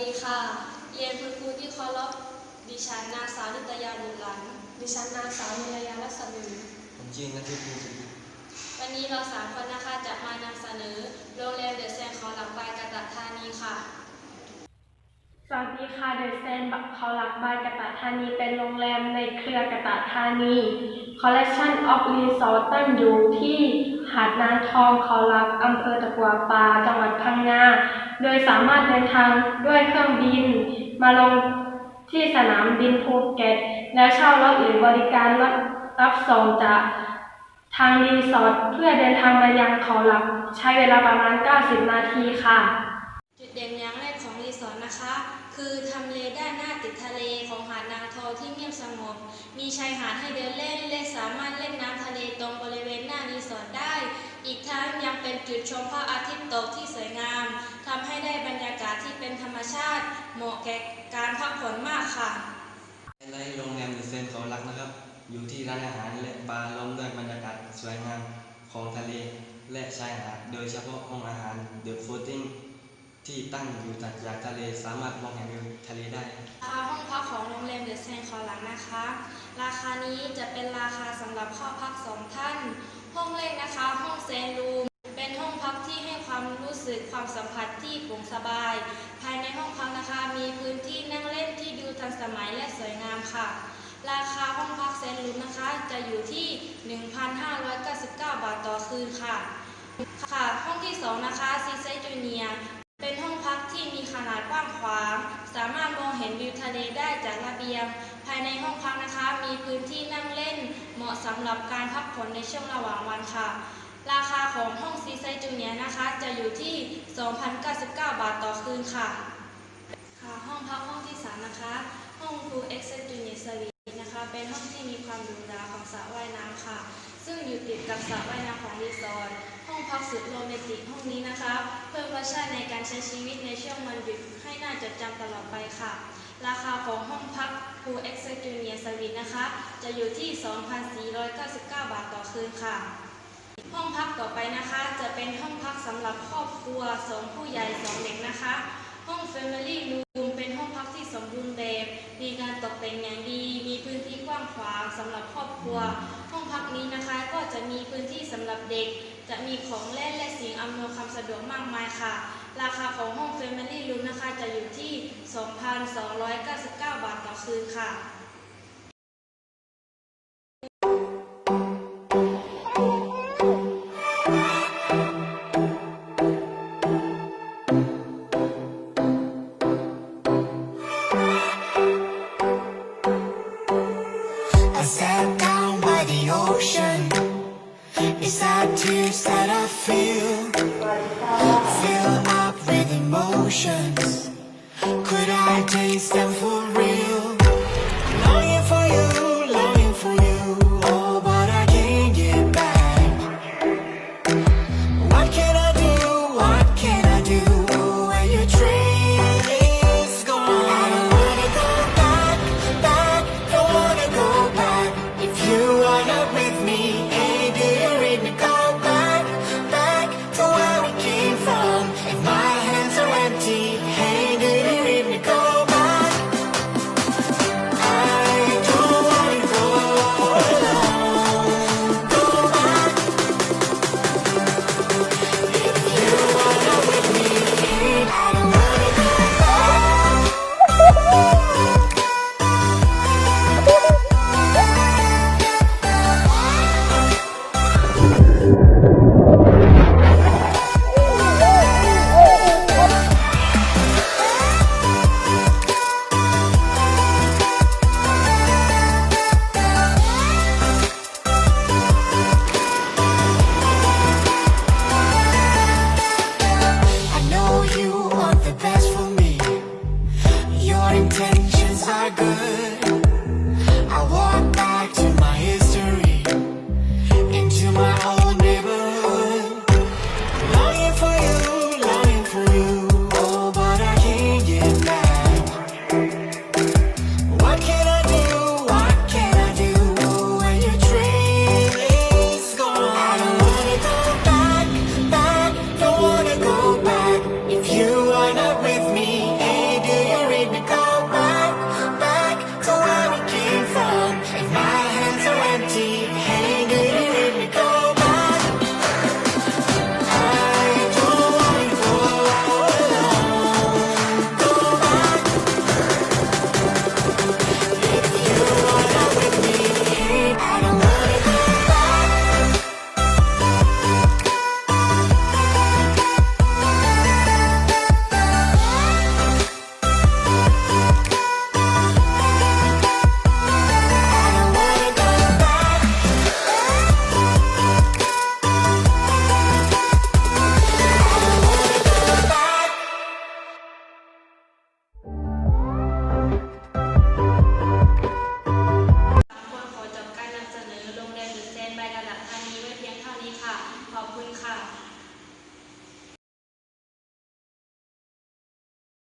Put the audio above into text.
ดีค่ะ เรียนคุณครูที่เคารพดิฉันนางสาวนิตยาบุญหลันดิฉันนางสาวนิรยาลัศมีผมชื่อนัทธิภูสิทธิ์วันนี้เราสามคนนะคะจะมานำเสนอโรงแรมเดอะแซนเขาหลักบายกระตัดธานีค่ะ สวัสดีค่ะเดอะแซนเขาหลักบายกระตะธานีเป็นโรงแรมในเครือกระตะธานี Collection of Resort ตั้งอยู่ที่หาดนางทองเขาหลักอำเภอตะกัวป่าจังหวัดพังงา โดยสามารถเดินทางด้วยเครื่องบิน มาลงที่สนามบินภูเก็ต แล้วเช่ารถหรือบริการรถรับส่งจากทางรีสอร์ทเพื่อเดินทางมายังเขาหลัก ใช้เวลาประมาณ 90 นาทีค่ะ จุดเด่นอย่างแรกของรีสอร์ทนะคะ คือทำเลด้านหน้าติดทะเลของหาดนางทองที่เงียบสงบ มีชายหาดให้เดินเล่นและสามารถเล่นน้ำทะเลตรงบริเวณหน้ารีสอร์ทได้ อีกทั้งยังเป็นจุดชมพระอาทิตย์ตกที่สวยงาม เป็นธรรมชาติ เหมาะแก่การพักผ่อนมากค่ะไฮไลท์โรงแรมเดอะเซนเขารักนะครับ อยู่ที่ร้านอาหารและบาร์ล้อมด้วยบรรยากาศสวยงามของทะเลและชายหาด โดยเฉพาะห้องอาหารเดอะฟูติ้งที่ตั้งอยู่ถัดจากทะเลสามารถมองเห็นวิวทะเลได้ราคาห้องพักของโรงแรมเดอะแซนคอหลังนะคะ ราคานี้จะเป็นราคาสำหรับเข้าพักสองท่าน ห้องแรกนะคะ ห้องแซนรูม สึกความสัมผัสที่โปร่งสบาย ภายในห้องพักนะคะ มีพื้นที่นั่งเล่นที่ดูทันสมัยและสวยงามค่ะ ราคาห้องพักแซนรูมนะคะ จะอยู่ที่ 1,599 บาทต่อคืนค่ะ ค่ะ ห้องที่สองนะคะซีไซจูเนียเป็นห้องพักที่มีขนาดกว้างขวาง สามารถมองเห็นวิวทะเลได้จากระเบียง ภายในห้องพักนะคะ มีพื้นที่นั่งเล่น เหมาะสำหรับการพักผ่อนในช่วงระหว่างวันค่ะ ราคาของห้องซีไซจูเนียนะคะจะอยู่ที่ 2,099 บาทต่อคืนค่ะ ค่ะ ห้องพักห้องที่สามนะคะ ห้องพูเอ็กซ์จูเนียสวีทนะคะ เป็นห้องที่มีความหรูหราของสระว่ายน้ำค่ะ ซึ่งอยู่ติดกับสระว่ายน้ำของรีสอร์ท ห้องพักสุดโรแมนติกห้องนี้นะคะ เพิ่มรสชาติในการใช้ชีวิตในช่วงวันหยุดให้น่าจดจำตลอดไปค่ะ ราคาของห้องพัก Pool e x e c u n i o r Suite นะคะ จะอยู่ที่ 2,499 บาทต่อคืนค่ะ ห้องพักต่อไปนะคะ จะเป็นห้องพักสำหรับครอบครัวสองผู้ใหญ่สองเด็กนะคะ ห้อง Family Room เป็นห้องพักที่สมบูรณ์แบบมีการตกแต่งอย่างดี มีพื้นที่กว้างขวางสำหรับครอบครัว ห้องพักนี้นะคะก็จะมีพื้นที่สำหรับเด็ก จะมีของเล่นและสิ่งอำนวยความสะดวกมากมายค่ะ ราคาของห้อง Family Room นะคะจะอยู่ที่ 2,299 บาทต่อคืนค่ะ tears that I feel. Fill up with emotions. Could I taste them for good.